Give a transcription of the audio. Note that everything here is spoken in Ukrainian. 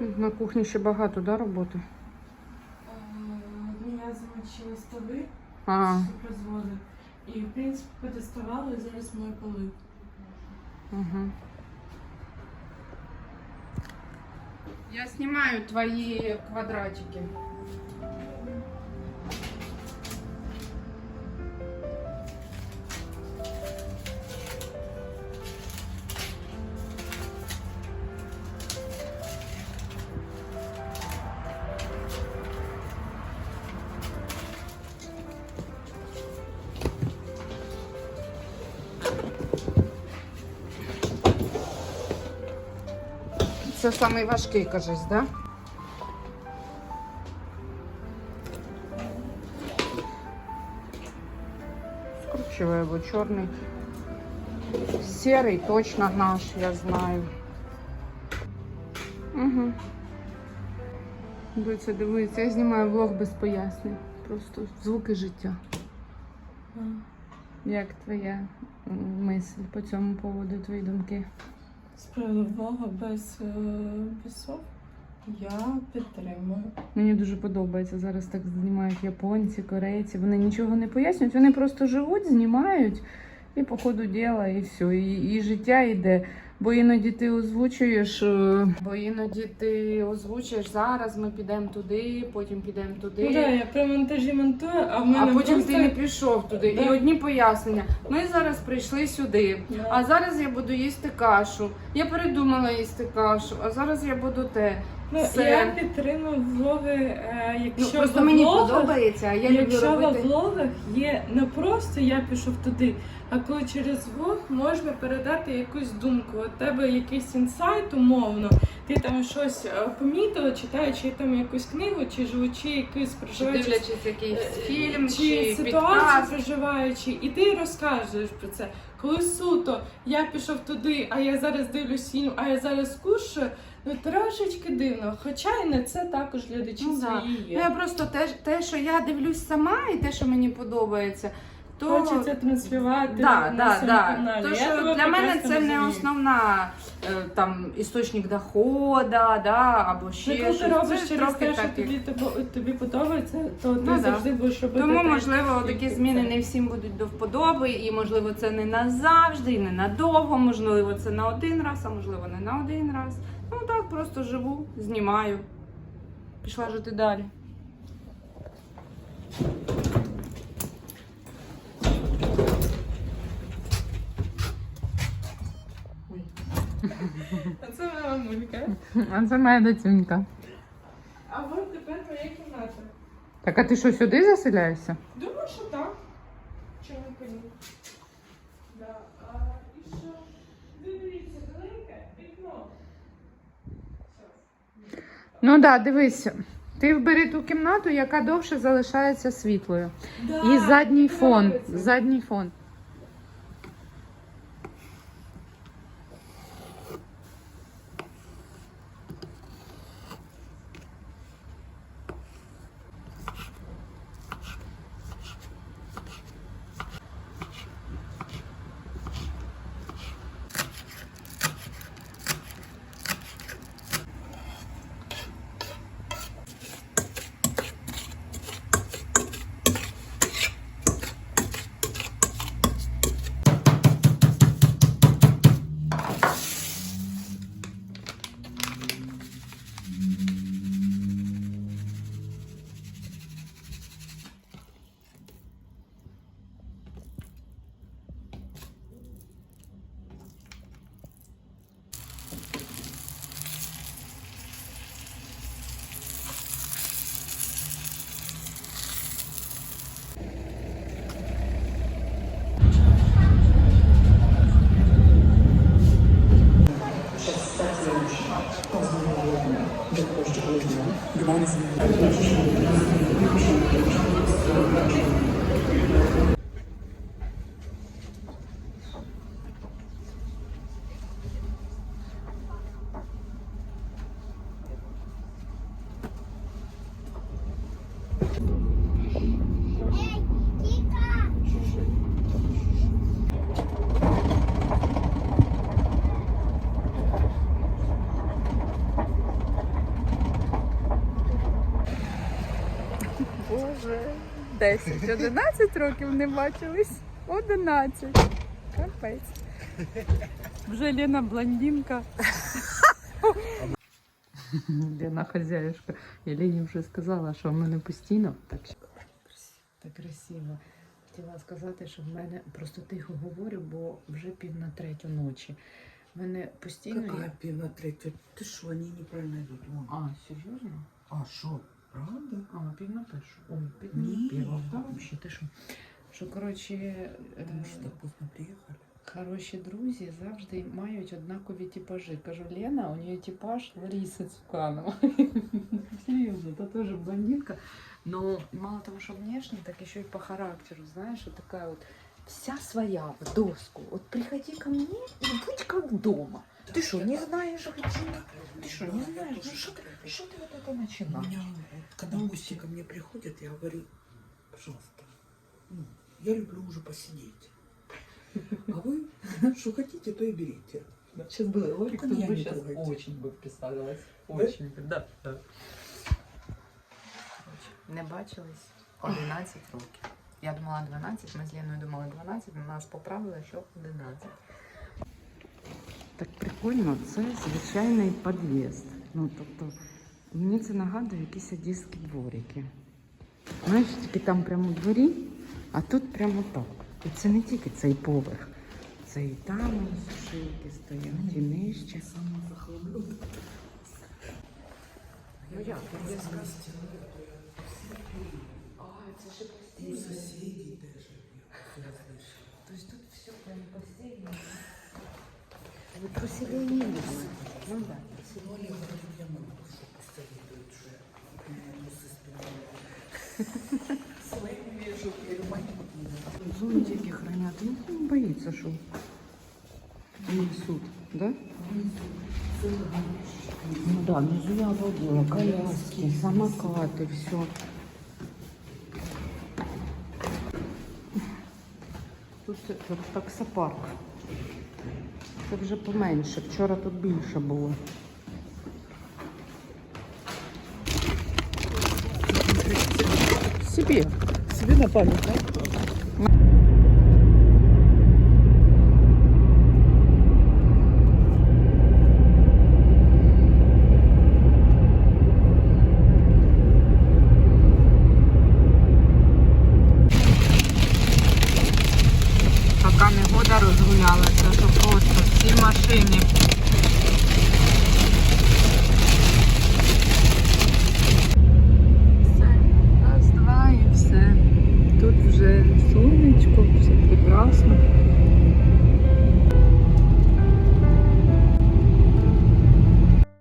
На кухні ще багато, да, роботи? Ну, я замочила столи, А, що розводи. І, в принципі, подоставала, і зараз мої поли. угу. Я знімаю твої квадратики. Це самий важкий, кажись, да? Скручиваю его черный. Серый точно наш, я знаю. Угу. Дивіться, дивіться, я знімаю влог без пояснень. Просто звуки життя. Як твоя мисль по цьому поводу, твої думки? Справедливого без, е, без слов я підтримую. Мені дуже подобається зараз так знімають японці, корейці. Вони нічого не пояснюють, вони просто живуть, знімають і по ходу діла, і все. І, і життя йде. Бо іноді ти озвучуєш, е, бо іноді ти озвучуєш зараз. Ми підемо туди, потім підемо туди. Ну да, я при монтажі монтую, а в мене А потім просто... ти не пішов туди. Да. І одні пояснення. Ми зараз прийшли сюди. Да. А зараз я буду їсти кашу. Я передумала їсти кашу, а зараз я буду те. Ну, Все. я підтримую влоги, е, Ну, якщо просто мені влогах, подобається, а я люблю якщо робити. в влогах є не просто я пішов туди, а коли через влог можна передати якусь думку. У тебе якийсь інсайт, умовно, ти там щось е, помітила, читаючи там якусь книгу, чи живучи якийсь Чи проживаючи дивлячись якийсь Е, фільм, чи чи, ситуацію підкаст. проживаючи, і ти розказуєш про це. Коли суто я пішов туди, а я зараз дивлюсь фільм, а я зараз кушаю, ну трошечки дивно. Хоча і не це також глядачі Ну, да. свої Ну, я просто те, те, що я дивлюсь сама, і те, що мені подобається, то Хочеться транслювати да, на да, да. каналі. То, що тебе для мене це не основна е, там істочник дохода, да, або ще Ну, коли ти робиш Це через те, що тобі, тобі, тобі подобається, то ти Ну, да. завжди будеш робити. Тому, те, можливо, такі це. зміни не всім будуть до вподоби, і можливо це не назавжди, і не надовго, можливо, це на один раз, а можливо не на один раз. Ну так, просто живу, знімаю. Пішла жити далі. А це моя мамулька. А це моя доцюнька. А от тепер моя кімната. Так, а ти що сюди заселяєшся? Думаю, що так. Чому не ні? Да. А, і що? Дивіться, велике вікно. Ну так, да, дивись. Ти вбери ту кімнату, яка довше залишається світлою. Да, І задній фон. Задній фон. Gdańsk. 10. 11 років не бачились. 11. Капець. Вже Лена блондинка. Лена хазяюшка. Я Лені вже сказала, що в мене постійно так, так красиво. Хотіла сказати, що в мене просто тихо говорю, бо вже пів на третю ночі. В мене постійно Какая пів на третю? Ты что, они неправильно идут? А, серйозно? А, что, правда? А, пів на першу. Ой, пів на Ні. першу. Та взагалі, ти що? Що, коротше, е, Потому что так поздно приехали. хороші друзі завжди мають однакові типажі. Кажу, Лена, у неї типаж Лариса Цуканова. Серйозно, та теж блондинка. Но мало того, что внешне, так еще и по характеру, знаешь, вот такая вот вся своя в доску. Вот приходи ко мне и будь как дома. Ты что, не знаешь где? Ты что, не знаешь? Ну что ты, что ты вот это начинаешь? меня, когда гости ко мне приходят, я говорю, пожалуйста, ну, я люблю уже посидеть. А вы что хотите, то и берите. Сейчас бы Лорик, Только меня не трогайте. очень бы вписалась. Очень бы, да. Не бачились 11 років. Я думала 12, ми з Леною думали 12, але нас поправили, що 11. Так прикольно, це звичайний під'їзд. Ну, тобто, мені це нагадує якісь одеські дворики. Знаєш, тільки там прямо у дворі, а тут прямо так. І це не тільки цей поверх. Це і там сушилки стоять, і нижче. Ну як, я сказала. А, це ще постійно. соседей даже я всё. Тобто тут все прям постійно. Ви поселення. Ну так. Ну, Олег говорит, я могу, что пусть завидуют, что я трусы спиной. Своими вижу, я говорю, мои Зонтики хранят. Ну, не боится, что несут, да? Ну да, внизу я обалдела. Коляски, самокаты, все. Тут це таксопарк. Це вже поменше. Вчора тут більше було. Собі. Собі на память, да?